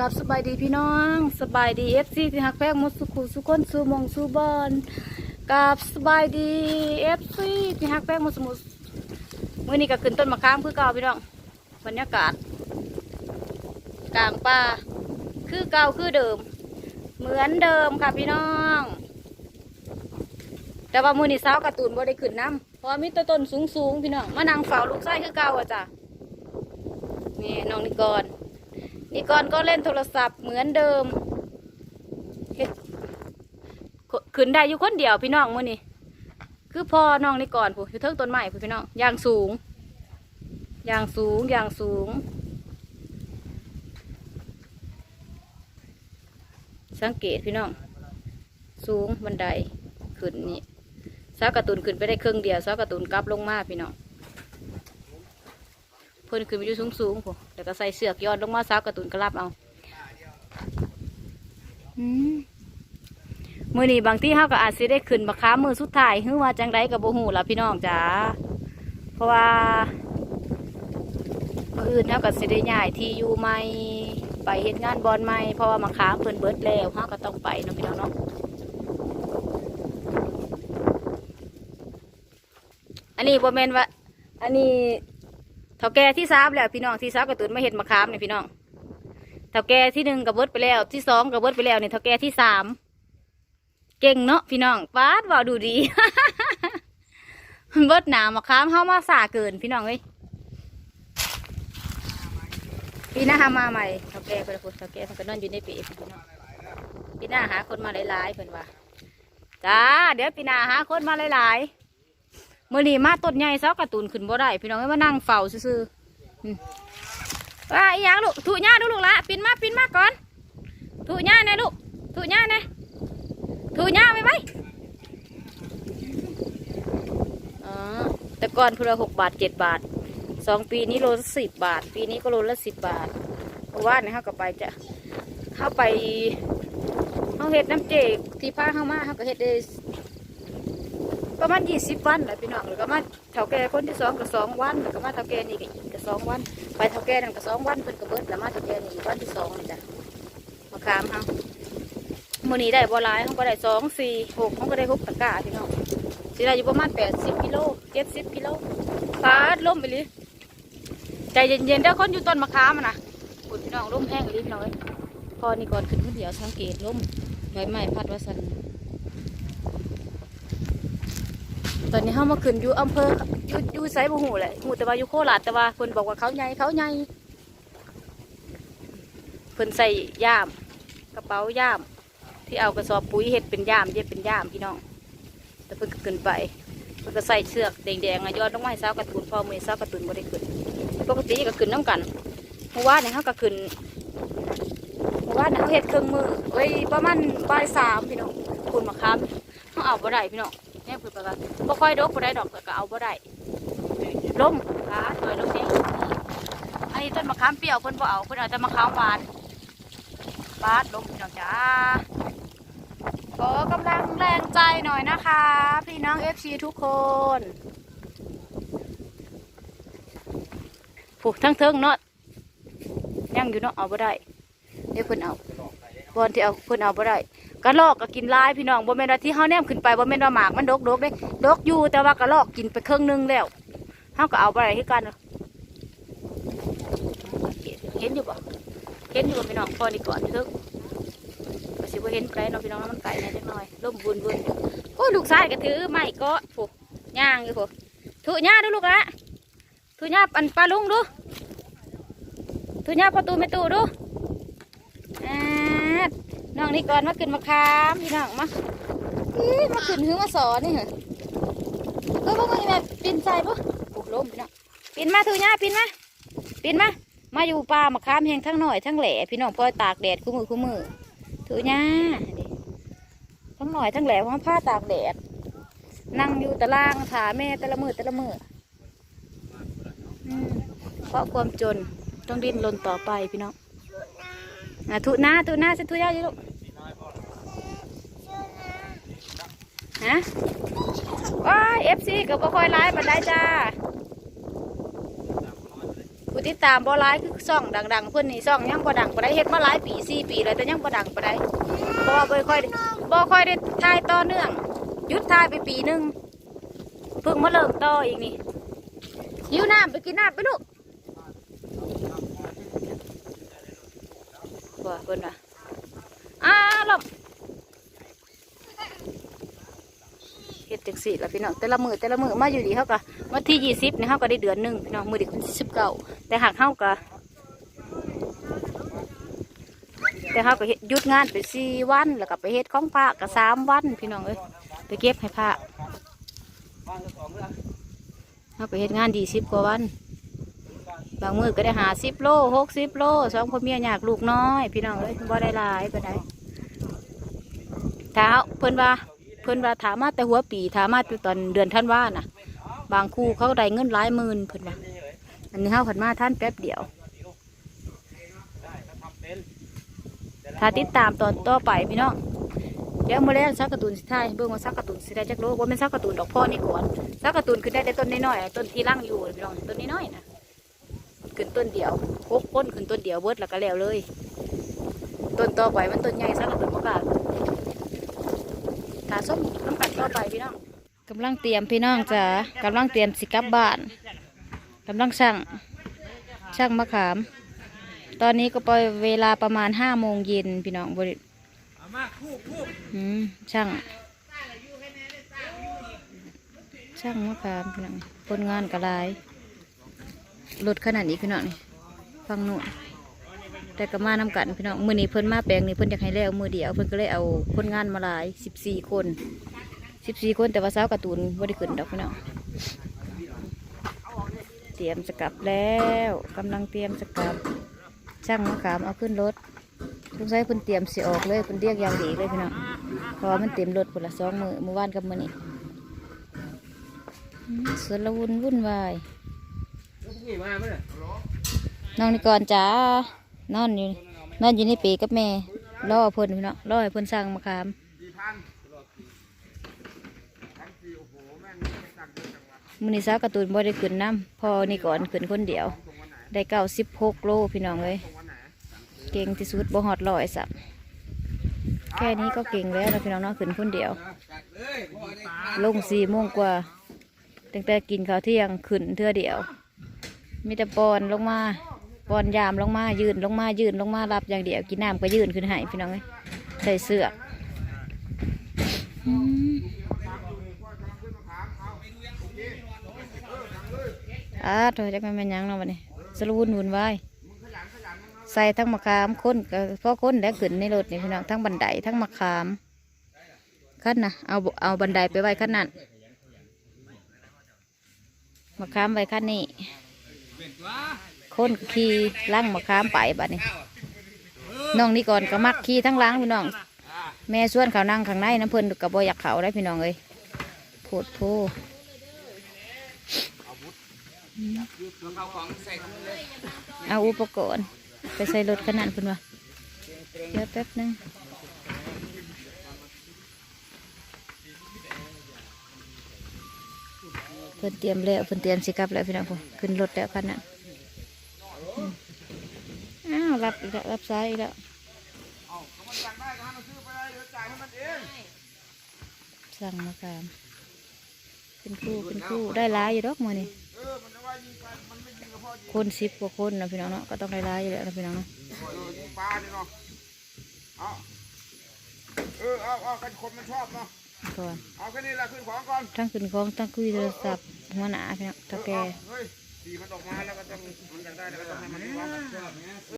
กับสบายดีพี่น้องสบายดีเอฟซีที่หักแพงมดสุขุสุคนสูมงสูบอลกับสบายดีเอฟซีที่หักแพงมดสมุทมื่อนี้ก็ขึ้นต้นมะขามคือเก่าพี่น้องบรรยากาศกลางป่าคือเก่าคือเดิม เหมือนเดิมค่ะพี่น้อง แต่ว่ามือนี้สาวการ์ตูนบ่ได้ขึ้นน้ำเพราะมีต้นต้นสูงสูงๆพี่น้องมานั่งเฝ้าลูกไส้คือเก่าอะจ้ะนี่น้องนิกร นี่ก่อนก็เล่นโทรศัพท์เหมือนเดิมเฮ็ดขขึ้นได้อยู่คนเดียวพี่น้องมื้อนี้คือพ่อน้องนี่ก่อนผู้อยู่เทิงต้นไม้ผู้พี่น้องอย่างสูงอย่างสูงอย่างสูง สังเกตพี่น้อง สูงบันไดขึ้นนี่สาวกร์ตูนขึ้นไปได้ครึ่งเดียวสาวกร์ตูนกลับลงมาพี่น้อง พิ่นขึ้นไปอยู่สูงสูงๆผมแล้วก็ใส่เสือกยอนลงมาสาวกร์ตูนก็รับเอามือนี้บางที่เฮาก็อาจสิได้ขึ้นบักค้ามือสุดท้ายฮือว่าจังไดกับโบหูละพี่น้องจ๋าเพราะว่ามืออื่นเฮาก็สิได้ย้ายที่อยู่ใหม่ไปเฮ็ดงานบอลใหม่เพราะว่ามาค้าเพิ่นเบิดแล้วเฮาก็ต้องไปเนาะพี่น้องเนาะอันนี้บ่แม่นว่า อันนี้ เท่าแก่ที่สามแล้วพี่น้องที่สามกระตุนมาเห็ดมะขามเนี่ยพี่น้องเท่าแก่ที่หนึ่งกับเบิดไปแล้วที่สองกับเบิดไปแล้วเนี่ยเท่าแก่ที่สามเก่งเนาะพี่น้องป้าดว่าดูดีเบิดหนามะขามเข้ามาสาเกินพี่น้องเอ้ยปีหน้าหามาใหม่เท่าแก่คนละคนเท่าแก่เพิ่นก็นอนอยู่ในปีพี่น้องปีหน้าหาคนมาหลายๆเพิ่นว่าจ้าเดี๋ยวปีหน้าหาคนมาหลายๆ มื่อนี้มาต้นใหญ่เสากร์ตูนขึ้นบ่ได้พี่น้องเอ้มานั่งเฝ้าซื่อๆว่าอีหยังลูกถูหญ้าดูลูกละปีนมาปีนมาก่อนถูหญ้าแน่ลูกถูหญ้าแน่ถูหญ้าไปไหมแต่ก่อนพูละหกบาทเจ็ดบาทสองปีนี้โลละสิบบาท ปีนี้ก็โลละสิบบาทเพราะว่าเนี่ยเขาก็ไปจะเข้าไปเขาเห็ดน้ำเจกที่พาเข้ามาเขาก็เห็ดได้ ประมาณยี่สิบวันแหละพี่น้องแล้วก็มาเท่าแก่คนที่สองก็สองวันแล้วก็มาเท่าแก่นี่ก็อีกก็สองวัน ไปเท่าแก่นั่นก็สองวันเพิ่นก็เบิดแล้วมาเท่าแก่นี่วันที่สองนี่จ้ะมาขามเฮามื้อนี้ได้บ่หลายเฮาก็ได้สองสี่หกเฮาก็ได้หกตะกร้าพี่น้องสิได้อยู่ประมาณแปดสิบกิโลเจ็ดสิบกิโลฟาดล่มไปเลยใจเย็นๆเด้คนอยู่ต้นมะขามอะนะคุณพี่น้องล่มแห้งเลยพี่น้อย พอนี่ก่อนขึ้นเดียวสังเกตล่มใบไม้พัดว่าสัน ตอนนี้เขามาขึ้นอยู่อำเภออยู่อยู่ไซบูหูแหละหูแต่ว่าอยู่โคราชแต่ว่าเพิ่นบอกว่าเขาใหญ่เขาใหญ่เพิ่นใส่ย่าม กระเป๋าย่าม ที่เอากระสอบปุ๋ยเห็ดเป็นย่ามเย็บเป็นย่ามพี่น้อง แต่เพิ่นก็ขึ้นไปเพิ่นก็ใส่เสือกแดงๆอะย้อนลงมาให้เสากระตุนพอมือสากระตุนบ่ได้ขึ้นปกติก็ขึ้นน้ำกันเมื่อวานเนี่ยเขาก็ขึ้นเมื่อวานเนี่ยเขาเห็ดเครื่องมือไว้ประมาณบ่ายสามพี่น้องคุณมาค้ำเขาเอาบ่ได้พี่น้อง แม่เพิ่นก็ว่าบ่ค่อยดกบ่ได้ดอกแต่ก็เอาบ่ได้ล้มขาถอยลงเด้อันนี้ต้นมะขามเปรี้ยวเพิ่นบ่เอาเพิ่นเอาแต่มะขามหวานบาดลงพี่น้องจ้าขอกำลังแรงใจหน่อยนะคะ พี่น้อง FC ทุกคนผูกทั้งเทิงเนาะยังอยู่เนาะเอาบ่ได้เดี๋ยวเพิ่นเอาบอลที่เอาเพิ่นเอาบ่ได้ กระลอกก็กินลายพี่น้องบ่แม่นว่าที่เฮาแนมขึ้นไปบ่แม่นว่าหมากมันดกดกเด้ดกอยู่แต่ว่ากระลอกกินไปครึ่งหนึงแล้วเฮาก็เอาไปได้กันเห็นอยู่บ่เห็นอยู่บ่พี่น้องพอนี่ก่อนนี่เถอะก็สิบ่เห็นไกลเนาะพี่น้องมันไกลแน่จักหน่อยล่มบุญบุญโอ้ลูกชายก็ถือไม้ก็ผูกย่างอยู่ผูถูหญ้าดูลูกละถูหญ้าอันปลาลุงดูถูหญ้าประตูแม่ตู้ดู น้องนี่ก่อนมาขึ้นมาคามพี่น้องมาอี๋มาขึ้นหือมาสอนนี่เหรอเออพวกมึงแบบปีนใส่ปะปลุกล้มพี่น้องปีนมาถือหญ้าปีนมาปีนมา มาอยู่ป่ามาคามแหงทั้งหน่อยทั้งแหล่พี่น้องปล่อยตากแดดคู่มือคู่มือถือหญ้าดิทั้งหน่อยทั้งแหล่เพราะว่าผ้าตากแดดนั่งอยู่ตารางถาแม่แต่ละมือแต่ละมืออืมเพราะความจนต้องดิ้นรนต่อไปพี่น้องอะทุหน้าทุหน้าสิทุยาวอยู่ลูก ฮะว้าเอฟซีกับบ่คอยไลฟ์บันได้จ้าผู้ติดตามบ่ร้ายคือซ่องดัง ๆ เพื่อนนี่ซ่องยังบ่ดังบ่ได้เฮ็ดมาหลายปีสี่ปีแล้วแต่ยังบ่ดังบ่ได้เพราะว่าบ่ค่อยบ่ค่อยได้ถ่ายต่อเนื่องหยุดถ่ายไปปีหนึงเพิ่งมาเริ่มต่ออีกนี่หิวน้ำไปกินน้ำไปลูกว่าเพิ่นว่าอ้าลม เฮ็ดจังซี่ละพี่น้องแต่ละมือแต่ละมือมาอยู่ดีเฮาก็วันที่ยี่สิบนี่เฮาก็ได้เดือนหนึ่งพี่น้องมือเด็กวันที่สิบเก้าแต่หากเฮาก็แต่เขาก็เฮ็ดหยุดงานไปสี่วันแล้วก็ไปเฮ็ดของพระก็สามวันพี่น้องเอ้ยไปเก็บให้พระเขาไปเฮ็ดงานดีสิบกว่าวัน บางมือก็ได้หาสิบโลหกสิบโลสองพ่อเมียอยากลูกน้อย พี่น้องเอ้ยบ่ได้ลายไปได้ถ้าเอาเพิ่นว่า เพิ่นว่าถามมาแต่หัวปีถามมาแต่ตอนเดือนท่านว่าน่ะ บางคู่เขาได้เงินหลายหมื่นเพิ่นว่าอันนี้เขาผันมาท่านแป๊บเดียวถ้าติดตามตอนต่อไปพี่น้องเดี๋ยวมาแล้ซักกร์ตูนสิท้ายเบิ่งว่าซักกร์ตูนสิได้จักโลว่าเป็นซักกร์ตูนดอกพ่อนี่ก่อนซักกร์ตูนขึ้นได้แต่ต้นน้อยๆต้นที่ร่างอยู่พี่น้องต้นน้อยๆนะขึ้นต้นเดียวหกต้นขึ้นต้นเดียวเบิดแล้วก็แล้วเลย ต้นต่อไปมันต้นใหญ่ซักกร์ตูนบ่กล้า ตาส้มน้ำกัดต่อไปพี่น้องกำลังเตรียมพี่น้องจ้ากำลังเตรียมสิกลับบ้านกำลังช่างช่างมะขาม ตอนนี้ก็ไปเวลาประมาณห้าโมงเย็นพี่น้องบริอืมช่าง ช่างมะขามพี่น้องคนงานกระลายรถขนาดนี้พี่น้องนี่ฟังโน่น แต่ก็มานำกันพี่น้องมือนี้เพิ่นมาแปลงนี่เพิ่นอยากให้แล้วมือเดียวเพิ่นก็เลยเอาคนงานมาหลายสิบสี่คนสิบสี่คนแต่ว่าสาวการ์ตูนบ่ได้ขึ้นดอกพี่น้องเตรียมจะกลับแล้วกำลังเตรียมจะกลับช่างมะขามเอาขึ้นรถลุงใช้เพิ่นเตรียมเสิออกเลยเพิ่นเรียกยางดีเลยพี่น้องเพราะมันเต็มรถคนละสองมือมือวานกับมือนี้อืมสวนละวุ่นวุ่นวายน้องนี่ก่อนจ้า นอนอยู่นอนอยู่ในปีกับแม่รอเพิ่นพี่น้องรอให้เพิ่นสั่งมะขามมือนี้สากร์ตูนบ่ได้ขึ้นน้ำพอนี่ก่อนขึ้นคนเดียว ได้เก้าสิบหกโลพี่น้องเลยเก่งที่สุดบ่หอดลอยสับแค่นี้ก็เก่งแล้วนะพี่น้องเนาะขึ้นคนเดียว ลงสี่โมงกว่าตั้งแต่กินข้าวเที่ยงขึ้นเทื่อเดียว มีแต่ปอนลงมา ปอนยามลงมายืนลงมายืนลงมารับอย่างเดียวกินน้ำก็ยืนขึ้นให้พี่น้องเลยใส่เสื้อกอืมอ่าโถจักแม่แม่ยังเนาะวันนี้สรุนวุ่นวายใส่ทั้งมะขามคนก็พอคนแล้วขึ้นในรถนี่พี่น้องทั้งบันไดทั้งมะขามขั้นนะเอาเอาบันไดไปไว้ขั้นนั้นมะขามไว้ขั้นนี้ คนขี่ล่างมะขามไปบัดนี้น้องนี่ก่อนก็มักขี่ทั้งล้างพี่น้อง แม่ส่วนเขานั่งข้างในน้ำเพิ่นกับบอยากเขาได้พี่น้องเอ้ยโพดโพเอาอุปกรณ์ไปใส่รถขนาดคุณวะเดี๋ยวแป๊บนึงเพิ่นเตรียมแล้วเพิ่นเตรียมสิกลับแล้วพี่น้องผมขึ้นรถแล้วขนาด รับอีกแล้วรับสายอีกแล้วสั่งมาคามเป็นคู่เป็นคู่ได้หลายอยู่ดอกมือนี่คนสิบกว่าคนนะพี่น้องเนาะก็ต้องได้ร้ายอยู่แล้วนะพี่น้องเนาะปลาเนี่ยเนาะเอาเออเอาเอากันคนมันชอบเนาะก่อนเอาแค่นี้แหละขึ้นของก่อนทั้งขึ้นของทั้งคุยโทรศัพท์หัวหน้าพี่น้องตะแกเฮ้ยสีมันออกมาแล้วก็ต้องมันอยากได้แล้วก็ต้องให้มัน